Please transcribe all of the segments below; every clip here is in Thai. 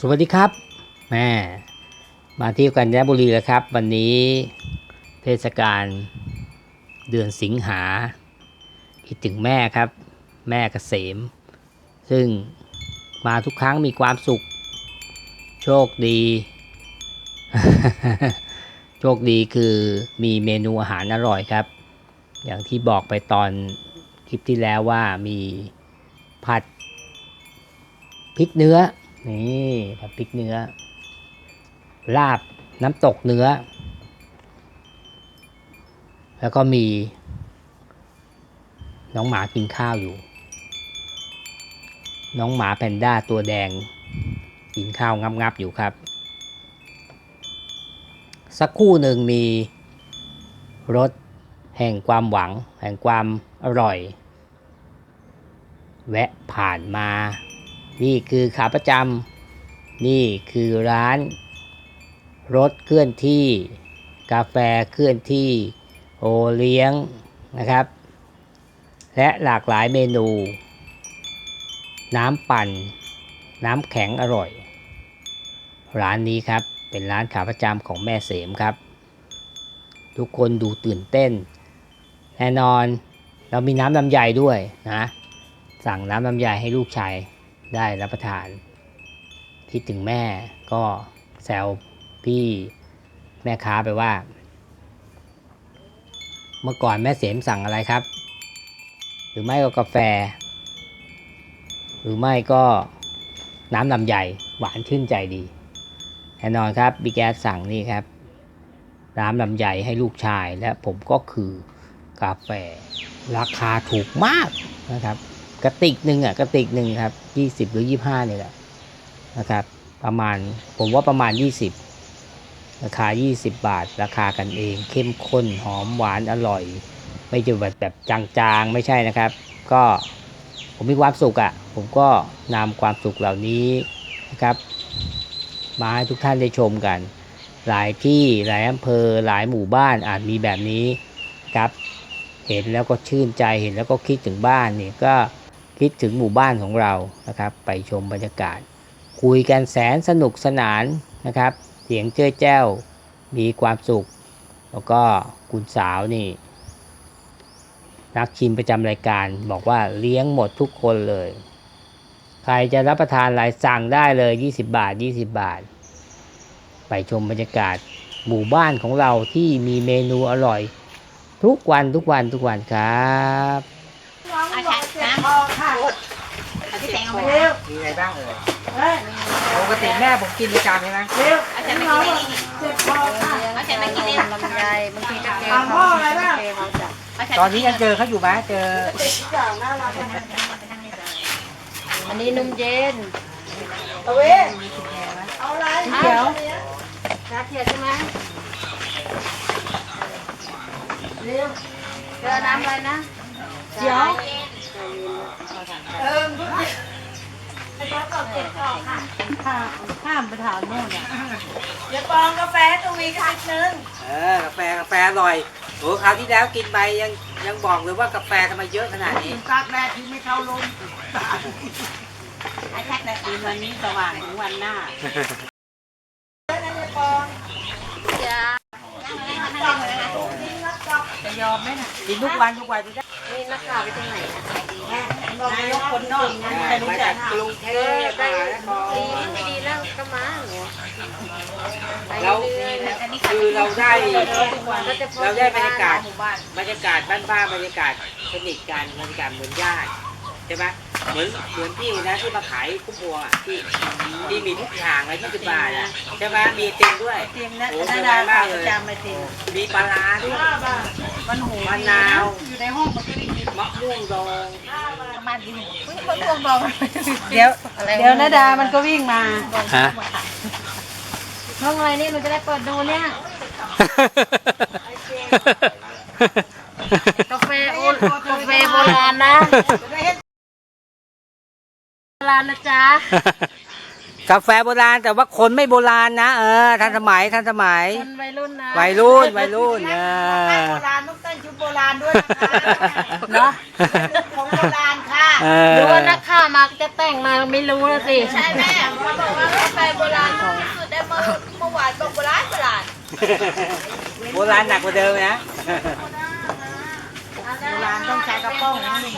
สวัสดีครับแม่มาที่กันยบุรีแล้วครับ วันนี้เทศกาลเดือนสิงหาคิดถึงแม่ครับ แม่เกษม ซึ่งมาทุกครั้งมีความสุข โชคดี โชคดีคือมีเมนูอาหารอร่อยครับ อย่างที่บอกไปตอนคลิปที่แล้วว่ามีผัดพริกเนื้อ นี่ผัดพริกเนื้อ ลาบน้ำตกเนื้อ แล้วก็มี น้องหมากินข้าวอยู่ น้องหมาแพนด้าตัวแดง กินข้าวงับๆอยู่ครับ สักคู่หนึ่งมีรถแห่งความหวัง แห่งความอร่อย แวะผ่านมา นี่คือขาประจำนี่คือร้าน รถเคลื่อนที่ กาแฟเคลื่อนที่ โอเลี้ยงนะครับ และหลากหลายเมนู น้ำปั่น น้ำแข็งอร่อย ร้านนี้ครับเป็นร้านขาประจำของแม่เสมครับ ทุกคนดูตื่นเต้น แน่นอนเรามีน้ำลำไยด้วยนะ สั่งน้ำลำไยให้ลูกชาย ได้รับประทาน คิดถึงแม่ก็แซวพี่แม่ค้าไปว่า เมื่อก่อนแม่เสมสั่งอะไรครับ หรือไม่ก็กาแฟ หรือไม่ก็น้ำลำไยหวานชื่นใจดีแน่นอนครับบิ๊กแอสสั่งนี่ครับน้ำลำไยให้ลูกชายและผมก็คือกาแฟราคาถูกมากนะครับ กระติกหนึ่งอะกระติกหนึ่งครับยี่สิบหรือยี่ห้านี่แหละนะครับ ประมาณผมว่าประมาณยี่สิบราคา 20 บาท ราคากันเอง เข้มข้นหอมหวานอร่อย ไม่จะแบบแบบจางๆ ไม่ใช่นะครับ ก็ผมมีความสุขอะ่ะ ผมก็นำความสุขเหล่านี้นะครับ มาให้ทุกท่านได้ชมกัน หลายที่หลายอำเภอหลายหมู่บ้านอาจมีแบบนี้ครับ เห็นแล้วก็ชื่นใจเห็นแล้วก็คิดถึงบ้านนี่ก็ คิดถึงหมู่บ้านของเรานะครับ ไปชมบรรยากาศ คุยกันแสนสนุกสนานนะครับ เสียงเจ้อแจ้วมีความสุข แล้วก็คุณสาวนี่ นักชิมประจำรายการบอกว่าเลี้ยงหมดทุกคนเลย ใครจะรับประทานอะไรสั่งได้เลย 20 บาท 20 บาท ไปชมบรรยากาศหมู่บ้านของเราที่มีเมนูอร่อย ทุกวันทุกวันทุกวันครับ อาแฉะน้ำเอาที่แตงเอาไปเร็วมีอะไรบ้างเอ่ยเฮ้ยปกติแม่ผมกินประจำใช่ไหมเร็วเอาแฉะมากินนี่เจ็บคอค่ะเอาแฉะมากินนี่ลำไยบางทีก็เกถามพ่ออะไรบ้างเกเขาจับเอาแฉะตอนนี้ยังเจอเขาอยู่ไหมเจอติดทุกอย่างน่ารักนะอันนี้นุ่มเย็นเอาเว้ยเอาอะไรเดี๋ยวชาเขียวใช่ไหมเร็วเจอน้ำอะไรนะเดี๋ยว เออทุกทีไอ้ป๊อปก็เจ็บคอค่ะข้ามข้ามไปถามโน่นอะเดี๋ยวปองกาแฟตรงนี้กันนิดนึงเออกาแฟกาแฟอร่อยโอ้คราวที่แล้วกินไปยังยังบอกเลยว่ากาแฟทำไมเยอะขนาดนี้ตากแดดที่ไม่เข้าลมเอาแฉะนะคืนวันนี้สว่างถึงวันหน้าจะยอมไหมน่ะกินทุกวันทุกวันทุกวัน นี่นักข่าวไปตรงไหนอะนายกคนนอกใครรู้จักกรุงเทพมหานครดีไม่ดีแล้วก็มาเนี่ยไปเราเรื่อยๆนะคือเราได้ก็จะพเราได้บรรยากาศหมู่บ้านบรรยากาศบ้านๆบรรยากาศสนิทกันบรรยากาศเหมือนญาติใช่ไหมเหมือนเหมือนพี่นะที่มาขายกุ้งพวงอะที่ที่มีทุกอย่างเลยที่สิบบาทอะใช่ไหมมีไอติมด้วยเตรียมนะโอ้นาสดาบายมากขายเลประยจำไปเตรียมมีปลาร้าด้วยมันหูมะนาว อยู่ในห้องมันก็ได้ยินมะม่วงดองมาดิเฮ้ยคนพวงดองเดี๋ยวเดี๋ยวนาดามันก็วิ่งมาฮะห้องอะไรนี่เราจะได้เปิดดูเนี่ยกาแฟโอกาแฟโบราณนะโบราณนะจ๊ะ กาแฟโบราณแต่ว่าคนไม่โบราณนะเออทันสมัยทันสมัย คนวัยรุ่นนะวัยรุ่นวัยรุ่นเออ โบราณต้องแต่งชุดโบราณด้วยนะคะเนาะของโบราณค่ะเออดูว่านักข่าวมาจะแต่งมาไม่รู้แล้วสิใช่แม่เขาบอกว่ากาแฟโบราณที่สุดได้เมื่อเมื่อวานบอกโบราณโบราณโบราณหนักกว่าเดิมนะ โบราณต้องใช้กระป๋องนะนี่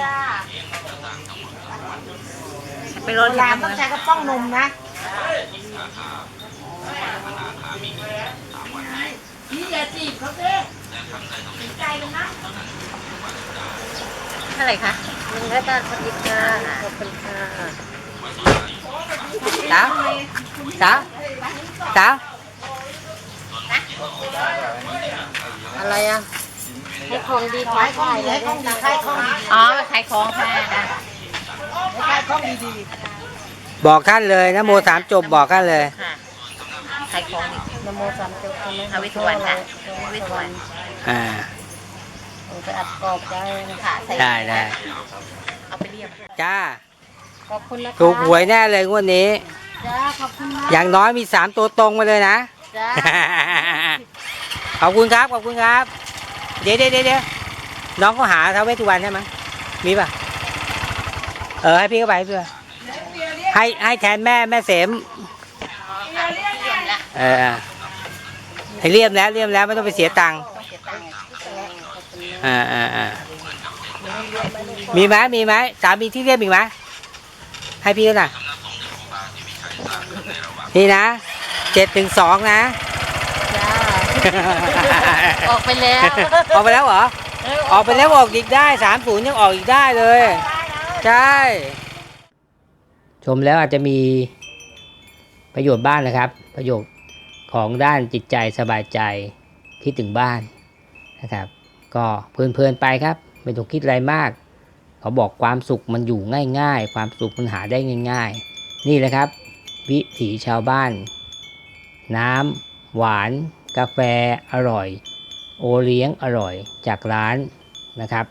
ไปรโบถราณต้องใช้กระป๋องนมนะ นี่อย่าจีบเขาสิใจกันนะเท่าไหร่คะหนึ่งร้อยบาทพอดีค่ะขอบคุณค่ะสาวสาวสาวอะไรอะให้ของดีขายของดีให้ของดีขายของดีอ๋อขายของค่ะนะขายของดีๆ บอกท่านเลยนะโมสามจบบอกท่านเลยค่ะขายของดีๆนโมสามจบใช่ไหมเอาวิทวันค่ะวิทวันอ่าผมไปอัดกรอบได้นะค่ะใส่ได้ได้เอาไปเรียบจ้าขอบคุณนะคะถูกหวยแน่เลยงวดนี้จ้าขอบคุณนะอย่างน้อยมีสามตัวตรงมาเลยนะจ้าขอบคุณครับขอบคุณครับ เดี๋ยวเดี๋ยวเดี๋ยวน้องเขาหาท้าวเวสสุวรรณใช่ไหมมีป่ะเออให้พี่เข้าไปเพื่อ ให้ให้แทนแม่แม่เสมเออให้เรียบแล้วเรียบแล้วไม่ต้องไปเสียตังค์อ่าอ่าอ่ามีไหมมีไหมสามีที่เรียบอีกไหมให้พี่เขาหน่อยนี่นะเจ็ดถึงสองนะออกไปแล้วออกไปแล้วเหรอออกไปแล้วออกอีกได้สามศูนย์ยังออกอีกได้เลย ใช่ ชมแล้วอาจจะมีประโยชน์บ้างนะครับ ประโยชน์ของด้านจิตใจสบายใจคิดถึงบ้านนะครับ ก็เพลินๆไปครับ ไม่ต้องคิดอะไรมาก เขาบอกความสุขมันอยู่ง่าย ๆ ความสุขมันหาได้ง่าย ๆ นี่แหละครับ วิถีชาวบ้าน น้ำหวาน กาแฟอร่อย โอเลี้ยงอร่อยจากร้านนะครับ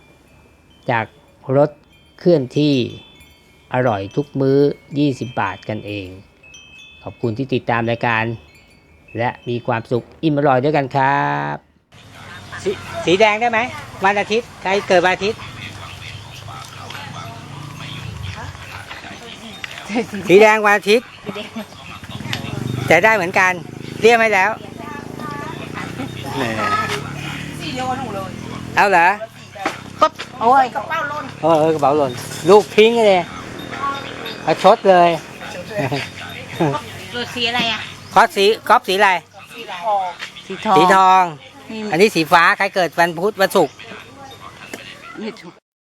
จากรถเคลื่อนที่ อร่อยทุกมื้อ 20 บาทกันเอง ขอบคุณที่ติดตามรายการ และมีความสุขอิ่มอร่อยด้วยกันครับสสีแดงได้ไหมวันอาทิตย์ใครเกิดวันอาทิตย์ สีแดงวันอาทิตย์แต่ได้เหมือนกัน เรียกไหมแล้วเออสีเดียวกับหนูเลยเอาเหรอโอ้ยกระเป๋าล้นเออเออกระเป๋าหล่นลูกพิงค์เลย เอาชดเลยตัวสีอะไรอะคอสสีคอปสีอะไรสีทองสีทอง สีทอง อันนี้สีฟ้า ใครเกิดวันพุธวันศุกร์นี่ถูก